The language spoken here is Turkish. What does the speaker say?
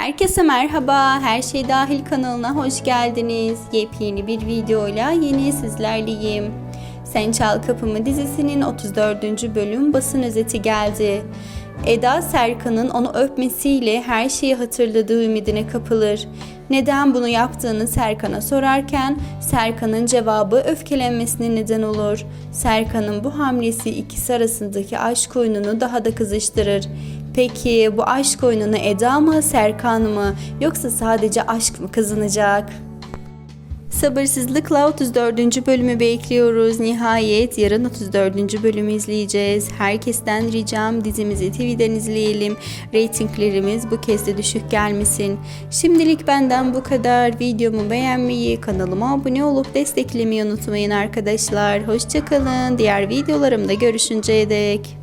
Herkese merhaba, Her Şey Dahil kanalına hoş geldiniz. Yepyeni bir videoyla yeni sizlerleyim. Sen Çal Kapımı dizisinin 34. bölüm basın özeti geldi. Eda Serkan'ın onu öpmesiyle her şeyi hatırladığı ümidine kapılır. Neden bunu yaptığını Serkan'a sorarken Serkan'ın cevabı öfkelenmesine neden olur. Serkan'ın bu hamlesi ikisi arasındaki aşk oyununu daha da kızıştırır. Peki bu aşk oyununu Eda mı Serkan mı yoksa sadece aşk mı kazanacak? Sabırsızlıkla 34. bölümü bekliyoruz. Nihayet yarın 34. bölümü izleyeceğiz. Herkesten ricam dizimizi TV'den izleyelim. Ratinglerimiz bu kez de düşük gelmesin. Şimdilik benden bu kadar. Videomu beğenmeyi, kanalıma abone olup desteklemeyi unutmayın arkadaşlar. Hoşçakalın. Diğer videolarımda görüşünceye dek.